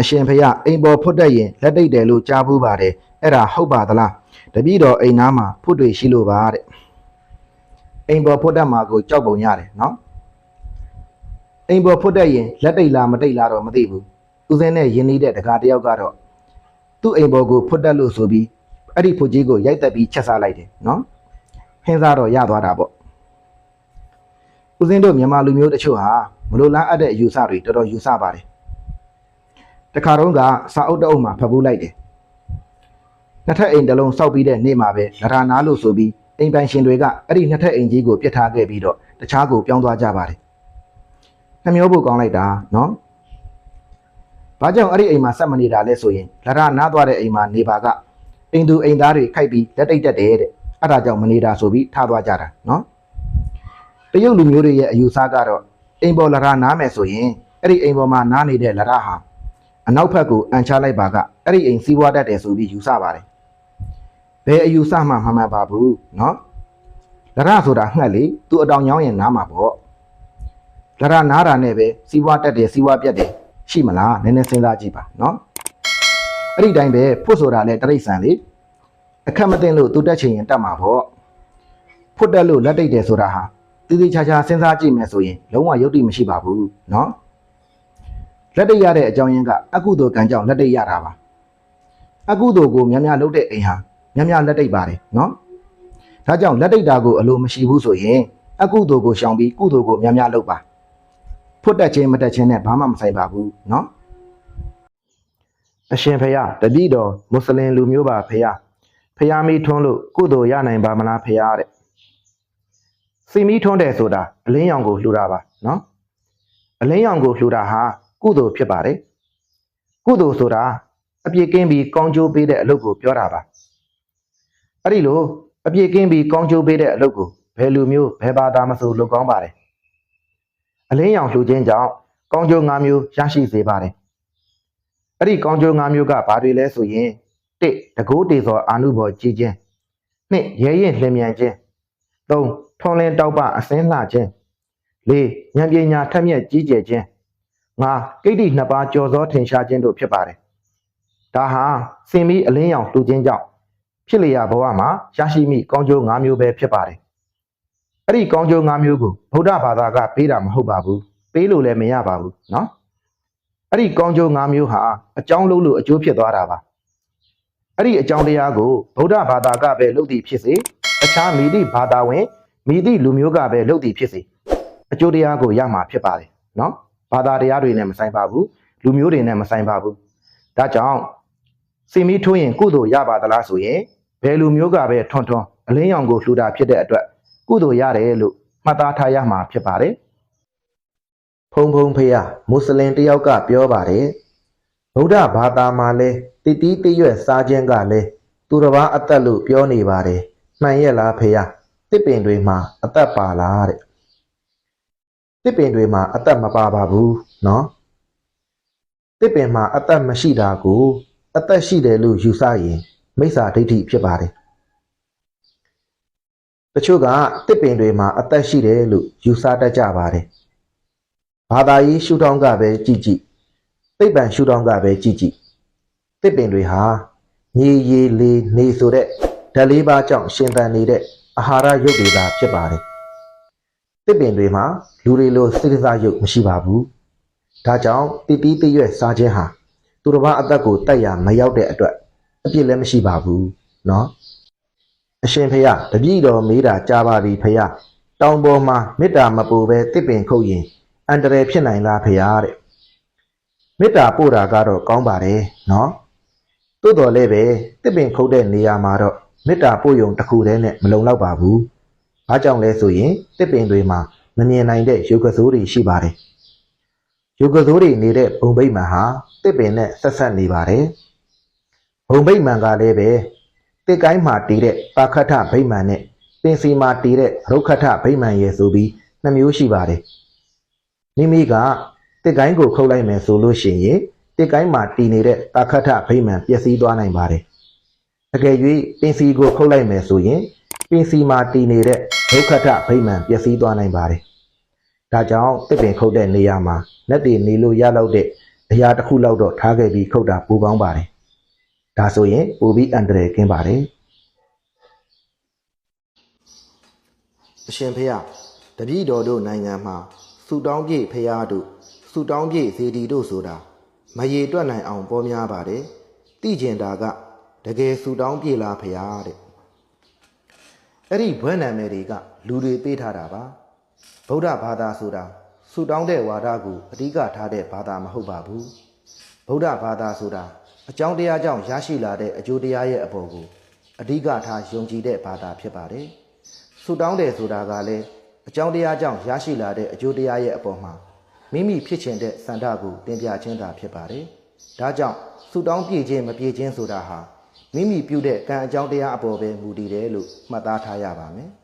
အရှင်ဖျားအိမ်ပေါ်ဖွတ်တက်ရင်လက်တိတ်တယ်လို့ကြားဘူးပါတယ်အဲ့ဒါဟုတ်ပါသလားတပည့်တော်အိမ်သားမှာဖွတ်တွေရှိလို့ပါတဲ့အိမ်ပေါ်ဖွတ်တက်မှာကိုကြောက်ပုံရတယ်နော်အိမ်ပေါ်ဖွတ်တက်ရင်လက်တိတ်လားမတိတ်လားတော့မသိဘူးဦးစင်းနဲ့ယင်းနေတဲ့တကားတယောက်ကတော့သူ့အိမ်ပေါ်ကိုဖွတ်တက်လို့ဆိုပြီးအဲ့ဒီဖွတ်ကြီးကိုရိုက်တက်ပြီးချက်စားလိုက်တယ်နော်ဟင်းစားတော့ရသွားတာပေါ့ဦးစင်းတို့မြန်မာလူမျိုးတချို့ဟာမလိုလားအပ်တဲ့အယူဆတွေတော်တော်ယူဆပါတယ် တခါတော့ကစာအုပ်တအုပ်မှာဖတ်ပူးလိုက်တယ်နှစ်ထပ်အိမ်တစ်လုံးစောက်ပြီးတဲ့နေ့မှာပဲလရာနာလို့ဆိုပြီးအိမ်ပိုင်ရှင်တွေကအဲ့ဒီနှစ်ထပ်အိမ်ကြီးကိုပြစ်ထားခဲ့ပြီးတော့တခြားကိုပြောင်းသွားကြပါတယ်နှမျောဖို့ကောင်းလိုက်တာနော်ဘာကြောင့်အဲ့ဒီအိမ်မှာဆက်မနေတာလဲဆိုရင်လရာနာသွားတဲ့အိမ်မှာနေပါကအိမ်သူအိမ်သားတွေခိုက်ပြီးလက်တိတ်တက်တယ်တဲ့အဲ့ဒါကြောင့်မနေတာဆိုပြီးထားသွားကြတာနော်တရုတ်လူမျိုးတွေရဲ့အယူဆကတော့အိမ်ပေါ်လရာနာမယ်ဆိုရင်အဲ့ဒီအိမ်ပေါ်မှာနားနေတဲ့လရာဟာ အနောက်ဘက်ကိုအန်ချလိုက်ပါကအဲ့ဒီအိမ်စီးပွားတတ်တယ်ဆိုပြီးယူဆပါတယ်ဘယ်အယူဆမှမမှန်ပါဘူးနော်လရဆိုတာငှက်လေသူအတောင်ညောင်းရင်နားမှာပေါ့လရနားတာနဲ့ပဲစီးပွားတတ်တယ်စီးပွားပြတ်တယ်ရှိမလားနည်းနည်းစဉ်းစားကြည့်ပါနော်အဲ့ဒီတိုင်းပဲဖွတ်ဆိုတာလည်းတရိတ်ဆန်လေအခက်မသိလို့သူတက်ချင်ရင်တက်မှာပေါ့ဖွတ်တက်လို့လက်တိတ်တယ်ဆိုတာဟာတိတိချာချာစဉ်းစားကြည့်မယ်ဆိုရင်လုံးဝယုတ်တိမရှိပါဘူးနော် လက်တိတ်ရတဲ့အကြောင်းရင်းကအကုသိုလ်ကံကြောင့်လက်တိတ်ရတာပါအကုသိုလ်ကိုများများလုပ်တဲ့အိမ်ဟာများများလက်တိတ်ပါတယ်နော်ဒါကြောင့်လက်တိတ်တာကိုအလိုမရှိဘူးဆိုရင်အကုသိုလ်ကိုရှောင်ပြီးကုသိုလ်ကိုများများလုပ်ပါဖွတ်တက်ခြင်းမတက်ခြင်းနဲ့ဘာမှမဆိုင်ပါဘူးနော်အရှင်ဖယားတတိတော်မွတ်စလင်လူမျိုးပါဖယားဖယားမီထွန်းလို့ကုသိုလ်ရနိုင်ပါမလားဖယားတဲ့စီမီထွန်းတယ်ဆိုတာအလင်းရောင်ကိုလှူတာပါနော်အလင်းရောင်ကိုလှူတာဟာ ကုသိုလ်ဖြစ်ပါတယ်ကုသိုလ်ဆိုတာအပြည့်ကင်းပြီးကောင်းကျိုးပေးတဲ့အလုပ်ကိုပြောတာပါအဲ့ဒီလိုအပြည့်ကင်းပြီးကောင်းကျိုးပေးတဲ့အလုပ်ကိုဘယ်လူမျိုးဘယ်ဘာသာမဆိုလုပ်ကောင်းပါတယ်အလင်းရောင်လှူခြင်းကြောင့်ကောင်းကျိုး၅မျိုးရရှိစေပါတယ်အဲ့ဒီကောင်းကျိုး၅မျိုးကဘာတွေလဲဆိုရင်၁တကိုးတေစောအာနုဘော်ကြည်ခြင်း၂ရဲရင်လျင်မြန်ခြင်း၃ထွန်လင်းတောက်ပအစင်းလှခြင်းလေးဉာဏ်ပညာထက်မြက်ကြီးကျယ်ခြင်း ငါကိတ္တိနှစ်ပါးကြော်စောထင်ရှားခြင်းတို့ဖြစ်ပါတယ်။ဒါဟာစင်ပြီးအလင်းရောင်တူခြင်းကြောင့်ဖြစ်လျာဘဝမှာရရှိမိကောင်းကျိုး၅မျိုးပဲဖြစ်ပါတယ်။အဲ့ဒီကောင်းကျိုး၅မျိုးကိုဗုဒ္ဓဘာသာကပေးတာမဟုတ်ပါဘူး။ပေးလို့လည်းမရပါဘူးနော်။အဲ့ဒီကောင်းကျိုး၅မျိုးဟာအကြောင်းလို့လို့အကျိုးဖြစ်သွားတာပါ။အဲ့ဒီအကြောင်းတရားကိုဗုဒ္ဓဘာသာကပဲလုပ်တည်ဖြစ်စေအခြားမိသည့်ဘာသာဝင်မိသည့်လူမျိုးကပဲလုပ်တည်ဖြစ်စေအကျိုးတရားကိုရမှာဖြစ်ပါတယ်နော်။ ဘာသာတရားတွေနဲ့မဆိုင်ပါဘူးလူမျိုးတွေနဲ့မဆိုင်ပါဘူးဒါကြောင့်စီမီထိုးရင်ကုသိုလ်ရပါသလားဆိုရင်ဘယ်လူမျိုးကပဲထွန်းထွန်းအလင်းရောင်ကိုလှူတာဖြစ်တဲ့အတွက်ကုသိုလ်ရတယ်လို့မှတ်သားထားရမှာဖြစ်ပါတယ်ဖုံဖုံဖေယမွတ်စလင်တယောက်ကပြောပါတယ်ဗုဒ္ဓဘာသာမှာလဲတိတိတရွက်စားခြင်းကလဲသူတစ်ပါးအသက်လို့ပြောနေပါတယ်မှန်ရဲ့လားဖေယတစ်ပင်တွေမှာအသက်ပါလားတဲ့ တစ်ပင်တွေမှာအသက်မပါပါဘူးနော်တစ်ပင်မှာအသက်မရှိတာကိုအသက်ရှိတယ်လို့ယူဆရင်မိစ္ဆာဒိဋ္ဌိဖြစ်ပါတယ်တချို့ကတစ်ပင်တွေမှာအသက်ရှိတယ်လို့ယူဆတတ်ကြပါတယ်ဘာသာရေးရှုထောင့်ကပဲကြည့်ကြည့်သိပ္ပံရှုထောင့်ကပဲကြည့်ကြည့်တစ်ပင်တွေဟာမြေရေလေနေဆိုတဲ့ဓာတ်လေးပါးကြောင့်ရှင်သန်နေတဲ့အဟာရရုပ်တွေသာဖြစ်ပါတယ် တစ်ပင်တွေမှာလူတွေလိုစိတ္တဇရုပ်မရှိပါဘူး။ဒါကြောင့်တိတိတရွက်စားခြင်းဟာသူတစ်ပါးအသက်ကိုတက်ရမရောက်တဲ့အတွက်အပြစ်လည်းမရှိပါဘူးเนาะအရှင်ဖေယတပည့်တော်မေးတာကြားပါပြီဖေယတောင်ပေါ်မှာမေတ္တာမပူပဲတစ်ပင်ခုတ်ရင်အန္တရာယ်ဖြစ်နိုင်လားဖေယတဲ့မေတ္တာပို့တာကတော့ကောင်းပါတယ်เนาะသို့တော်လည်းပဲတစ်ပင်ခုတ်တဲ့နေရာမှာတော့မေတ္တာပို့ယုံတစ်ခုတည်းနဲ့မလုံလောက်ပါဘူး ။ ဘာကြောင့်လဲဆိုရင်တစ်ပင်တွေမှာမမြင်နိုင်တဲ့ရုပ်ကစိုးတွေရှိပါတယ်။ရုပ်ကစိုးတွေနေတဲ့ဘုံဗိမာန်ဟာတစ်ပင်နဲ့ဆက်ဆက်နေပါတယ်။ဘုံဗိမာန်ကလည်းပဲတစ်ကိုင်းမှာတည်တဲ့ပါခထဗိမာန်နဲ့ပင်စီမှာတည်တဲ့ရုက္ခထဗိမာန်ရဲ့ဆိုပြီးနှစ်မျိုးရှိပါတယ်။မိမိကတစ်ကိုင်းကိုခုတ်လိုက်မယ်ဆိုလို့ရှိရင်တစ်ကိုင်းမှာတည်နေတဲ့ပါခထဗိမာန်ပျက်စီးသွားနိုင်ပါတယ်။အကယ်၍ပင်စီကိုခုတ်လိုက်မယ်ဆိုရင်ပင်စီမှာတည်နေတဲ့ ဒုက္ခထဗိမာန်ပျက်စီးသွားနိုင်ပါတယ်။ဒါကြောင့်တစ်ပင်ခုတ်တဲ့နေရာမှာလက်တွေနေလို့ရလောက်တဲ့အရာတစ်ခုလောက်တော့ထားခဲ့ပြီးခုတ်တာပိုကောင်းပါတယ်ဒါဆိုရင်ပိုပြီးအန္တရာယ်ကင်းပါတယ်အရှင်ဖေယတပည့်တော်တို့နိုင်ငံမှာစူတောင်းပြည့်ဖေယတို့စူတောင်းပြည့်ဇေဒီတို့ဆိုတာမရေတွက်နိုင်အောင်ပေါ်များပါတယ်သိကျင်တာကတကယ်စူတောင်းပြည့်လားဖေယတဲ့ အဲ့ဒီဘွဲ့နာမည်တွေကလူတွေပေးထားတာပါဗုဒ္ဓဘာသာဆိုတာဆူတောင်းတဲ့ဝါဒကိုအဓိကထားတဲ့ဘာသာမဟုတ်ပါဘူးဗုဒ္ဓဘာသာဆိုတာအကြောင်းတရားကြောင့်ရရှိလာတဲ့အကျိုးတရားရဲ့အပေါ်ကိုအဓိကထားယုံကြည်တဲ့ဘာသာဖြစ်ပါတယ်ဆူတောင်းတယ်ဆိုတာကလည်းအကြောင်းတရားကြောင့်ရရှိလာတဲ့အကျိုးတရားရဲ့အပေါ်မှာမိမိဖြစ်ချင်တဲ့စန္ဒကိုတင်ပြခြင်းသာဖြစ်ပါတယ်ဒါကြောင့်ဆူတောင်းပြည့်ခြင်းမပြည့်ခြင်းဆိုတာဟာ မိမိပြုတဲ့ကံအကြောင်းတရားအပေါ်ပဲမူတည်တယ်လို့မှတ်သားထားရပါမယ်။